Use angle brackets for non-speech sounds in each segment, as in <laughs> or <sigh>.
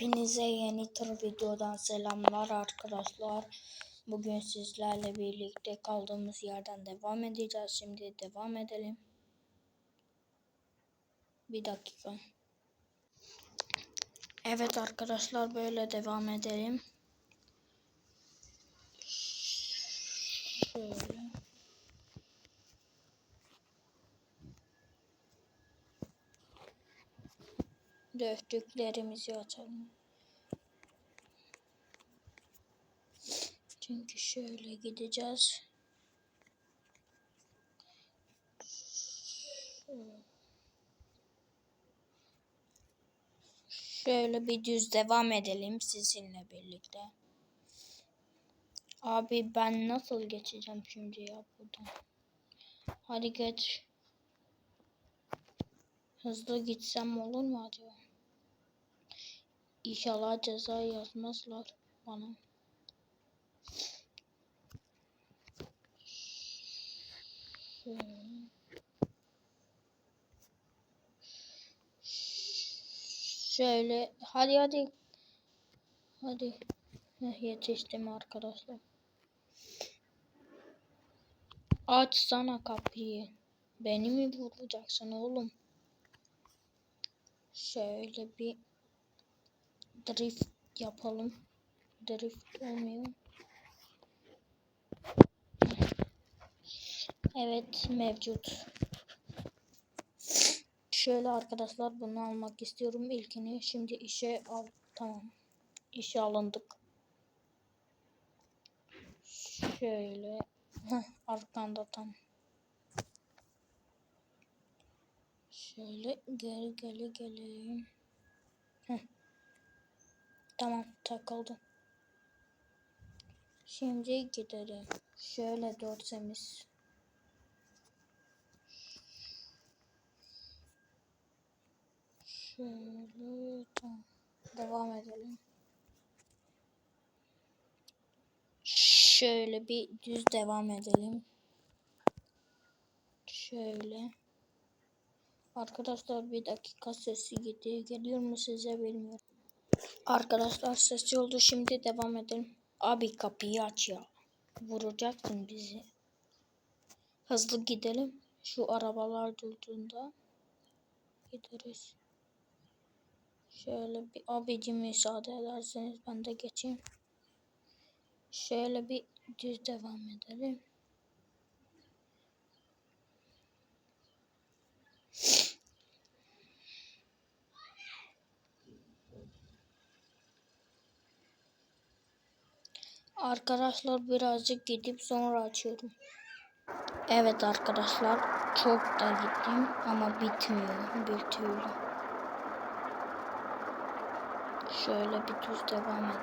Hepinize yeni tır videodan selamlar arkadaşlar. Bugün sizlerle birlikte kaldığımız yerden devam edeceğiz. Şimdi devam edelim. Bir dakika. Evet arkadaşlar böyle devam edelim. Şöyle. Döktüklerimizi açalım. Çünkü şöyle gideceğiz. Şöyle bir düz devam edelim sizinle birlikte. Abi ben nasıl geçeceğim şimdi ya buradan? Hadi geç. Hızlı gitsem olur mu acaba? İnşallah ceza yazmazlar bana. Şöyle. Hadi hadi. Hadi. Heh, yetiştim arkadaşlar. Açsana kapıyı. Beni mi vuracaksın oğlum? Şöyle bir drift yapalım. Drift olmuyor. Evet mevcut. Şöyle arkadaşlar bunu almak istiyorum ilkini. Şimdi işe al. Tamam. İşe alındık. Şöyle. Heh, arkanda tam. Şöyle geri geri geleyim. Heh. Tamam takıldı. Şimdi gidelim. Şöyle dörsemiz. Şöyle tamam. Devam edelim. Şöyle bir düz devam edelim. Şöyle. Arkadaşlar bir dakika sesi gidiyor. Geliyor mu size bilmiyorum. Arkadaşlar sesi oldu. Şimdi devam edelim. Abi kapıyı aç ya. Vuracaktın bizi. Hızlı gidelim. Şu arabalar durduğunda gideriz. Şöyle bir abicim müsaade ederseniz ben de geçeyim. Şöyle bir düz devam edelim. Arkadaşlar birazcık gidip sonra açıyorum. Evet arkadaşlar çok da gittim ama bitmiyor bir türlü. Şöyle bir düz devam edelim.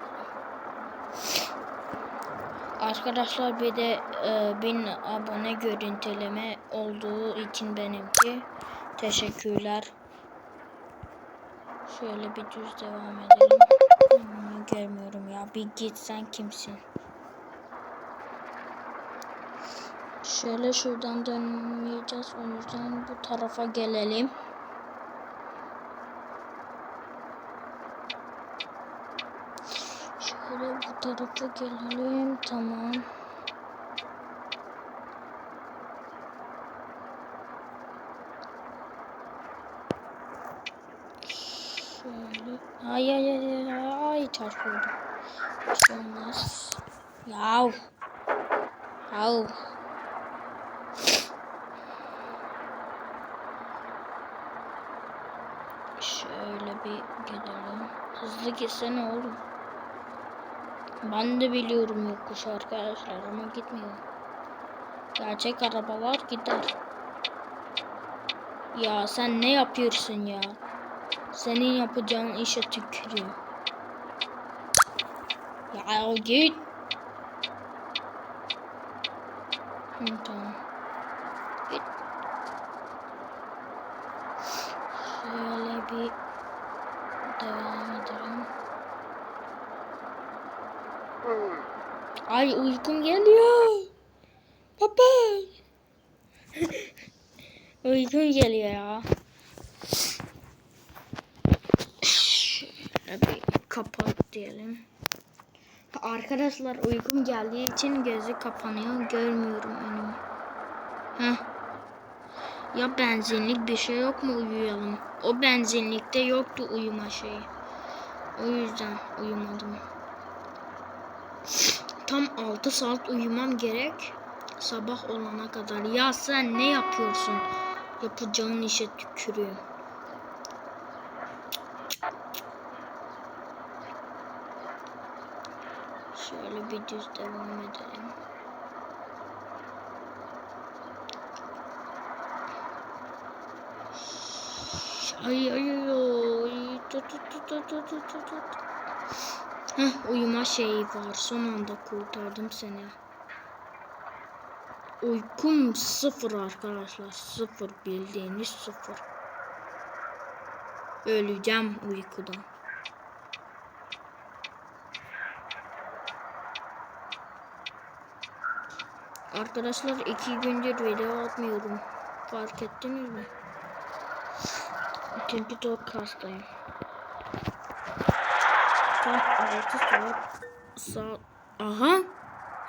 Arkadaşlar bir de e, 1000 abone görüntüleme olduğu için benimki teşekkürler. Şöyle bir düz devam edelim. Görmüyorum ya. Bir gitsen kimsin? Şöyle şuradan dönmeyeceğiz. O yüzden bu tarafa gelelim. Şöyle bu tarafa gelelim. Tamam. Şöyle. Ay ay ay ay ay çarpıldım. Bir şey olmaz. Yav. Yav. Şöyle bir gidelim. Hızlı gitsene oğlum. Ben de biliyorum yokuş arkadaşlar ama gitmiyor. Gerçek arabalar gider. Ya sen ne yapıyorsun ya? Senin yapacağın işe tükürüyor. Ya git. Hı, tamam. Git. Şöyle bir devam edelim. Ay uykum geliyor. Baba. <laughs> uykum geliyor ya. Şöyle bir kapat diyelim. Arkadaşlar uykum geldiği için gözü kapanıyor. Görmüyorum önümü. Heh. Ya benzinlik bir şey yok mu uyuyalım? O benzinlikte yoktu uyuma şeyi. O yüzden uyumadım. Tam 6 saat uyumam gerek. Sabah olana kadar. Ya sen ne yapıyorsun? Yapacağın işe tükürüyorum. Şöyle bir düz devam edelim. Ay ay ay tut tut tut tut tut tut tut. Heh, uyuma şeyi var. Son anda kurtardım seni. Uykum sıfır arkadaşlar. Sıfır bildiğiniz sıfır. Öleceğim uykudan. Arkadaşlar iki gündür video atmıyorum. Fark ettiniz mi? Çünkü çok hastayım. Tam 6 saat saat aha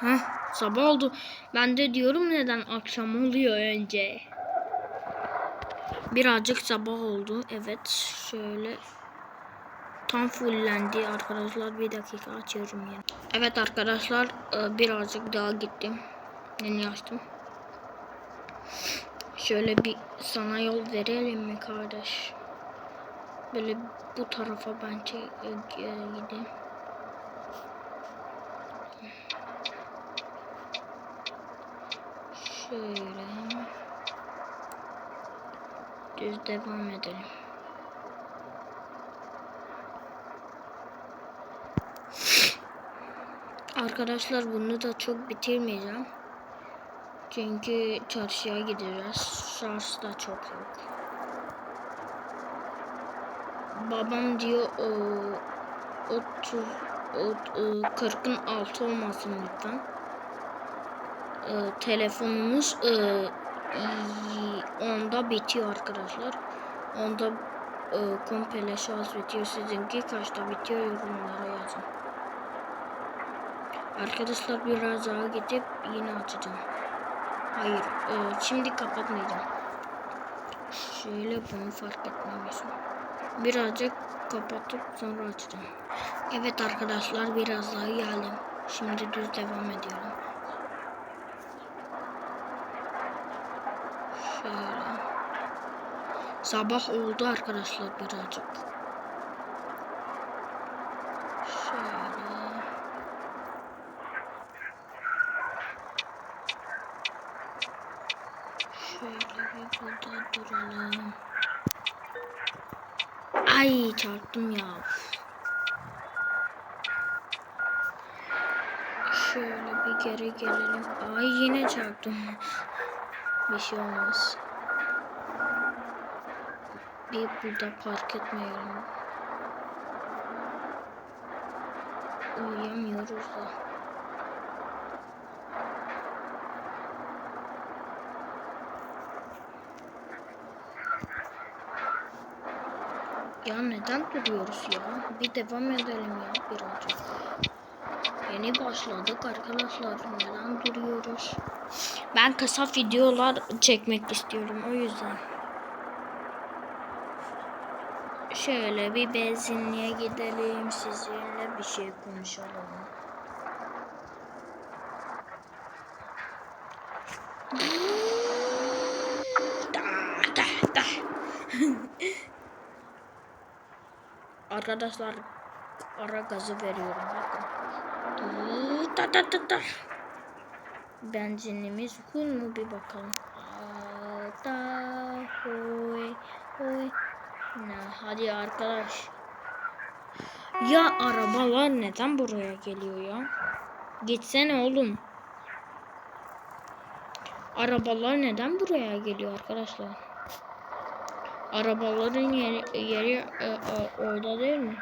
ha sabah oldu. Ben de diyorum neden akşam oluyor önce. Birazcık sabah oldu. Evet şöyle tam fullendi arkadaşlar. Bir dakika açıyorum yine. Evet arkadaşlar e, birazcık daha gittim. Yeni açtım. Şöyle bir sana yol verelim mi kardeş? Böyle bu tarafa bence e, e, gideyim. Şöyle. Düz devam edelim. Arkadaşlar bunu da çok bitirmeyeceğim. Çünkü çarşıya gideceğiz. Şarj da çok yok. Babam diyor o 30 o, o 40'ın altı olmasın lütfen. E, telefonumuz e, onda bitiyor arkadaşlar. Onda e, komple şarj bitiyor. Sizinki kaçta bitiyor yorumlara yazın. Arkadaşlar biraz daha gidip yine açacağım. Hayır, e, şimdi kapatmayacağım. Şöyle bunu fark etmemişim. Birazcık kapatıp sonra açacağım. Evet arkadaşlar biraz daha geldim. Şimdi düz devam ediyorum. Şöyle. Sabah oldu arkadaşlar birazcık. Şöyle. Şöyle bir burada duralım. Ay çarptım ya. Şöyle bir geri gelelim. Ay yine çarptım. Bir şey olmaz. Bir burada park etmeyelim. Uyuyamıyoruz da. Ya neden duruyoruz ya? Bir devam edelim ya birazcık. Yeni başladık arkadaşlar. Neden duruyoruz? Ben kısa videolar çekmek istiyorum o yüzden. Şöyle bir benzinliğe gidelim. Sizinle bir şey konuşalım. Da, da, da. Arkadaşlar ara gazı veriyorum bakın. Da da da da. Benzinimiz full mu bir bakalım. Da hoy hoy. Hadi arkadaş. Ya arabalar neden buraya geliyor ya? Gitsene oğlum. Arabalar neden buraya geliyor arkadaşlar? Arabaların yeri, yeri e, e, orada değil mi?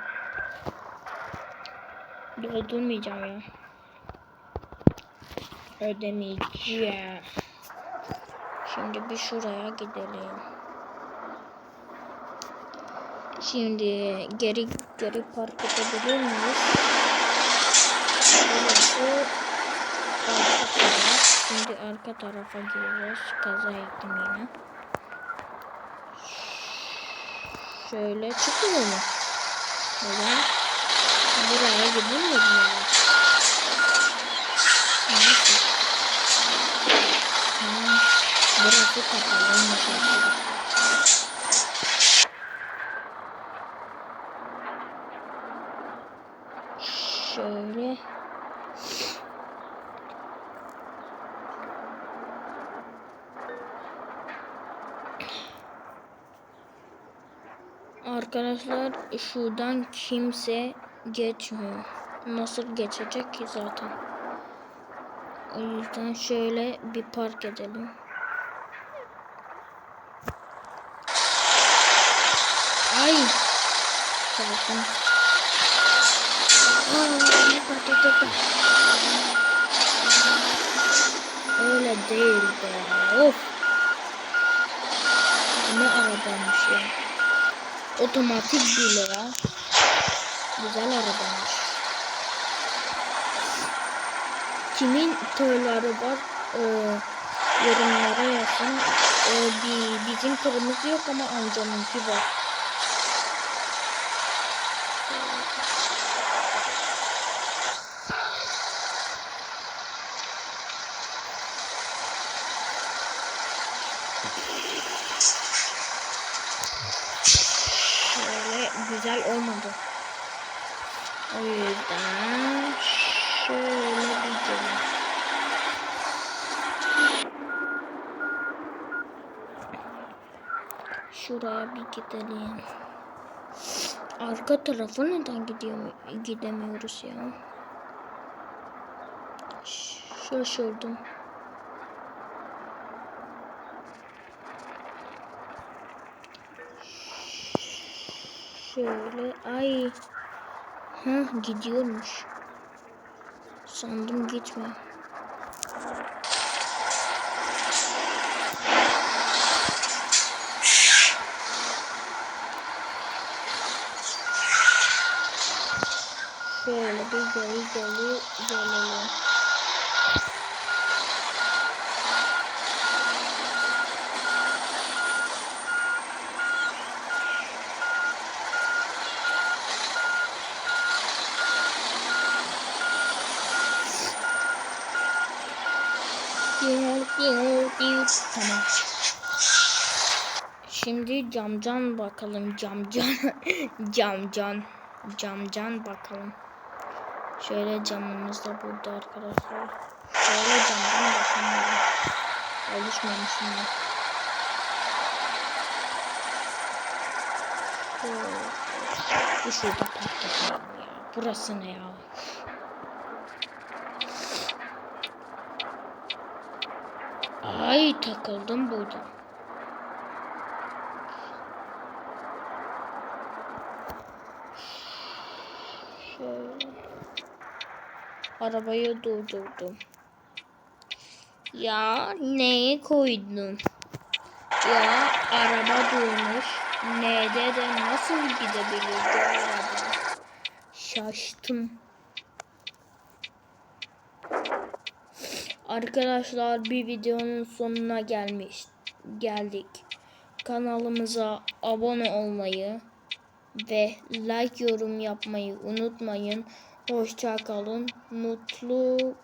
Doldurmayacağım ya. Ödemeyeceğim. Şimdi bir şuraya gidelim. Şimdi geri geri park edebilir miyiz? Arka. Şimdi arka tarafa giriyoruz. Kaza yaptım yine. Şöyle çıkıyor mu? Neden? Buraya gidemiyor muyuz? Nasıl? Ha, burası kapalıymış arkadaşlar. Şöyle. Arkadaşlar şuradan kimse geçmiyor. Nasıl geçecek ki zaten? O yüzden şöyle bir park edelim. Ay! Patladı? Öyle değil be. Of. Ne arabaymış ya. Otomatik bile ya. Güzel arabaymış. Kimin tırları var? Ee, yorumlara yazın. Ee, bir, bizim tırımız yok ama amcamınki var. Şöyle güzel olmadı. O yüzden şöyle gidelim. Şuraya bir gidelim. Arka tarafa neden gidiyor, gidemiyoruz ya? Şaşırdım. Şöyle ay. Ha gidiyormuş. Sandım gitme. Şöyle bir geri geri gelelim. Diğer, diğer, diğer. Tamam. Şimdi camcan bakalım camcan <laughs> camcan camcan bakalım. Şöyle camımız da burada arkadaşlar. Şöyle camdan bakalım. Oluşmamışım ya. Bu şurada patlatalım ya. Burası ne ya? Ay takıldım burada. Arabayı durdurdum. Ya neye koydum? Ya araba durmuş. Nede de nasıl gidebilir bu araba? Şaştım. Arkadaşlar bir videonun sonuna gelmiş geldik. Kanalımıza abone olmayı ve like yorum yapmayı unutmayın. Hoşça kalın. Mutlu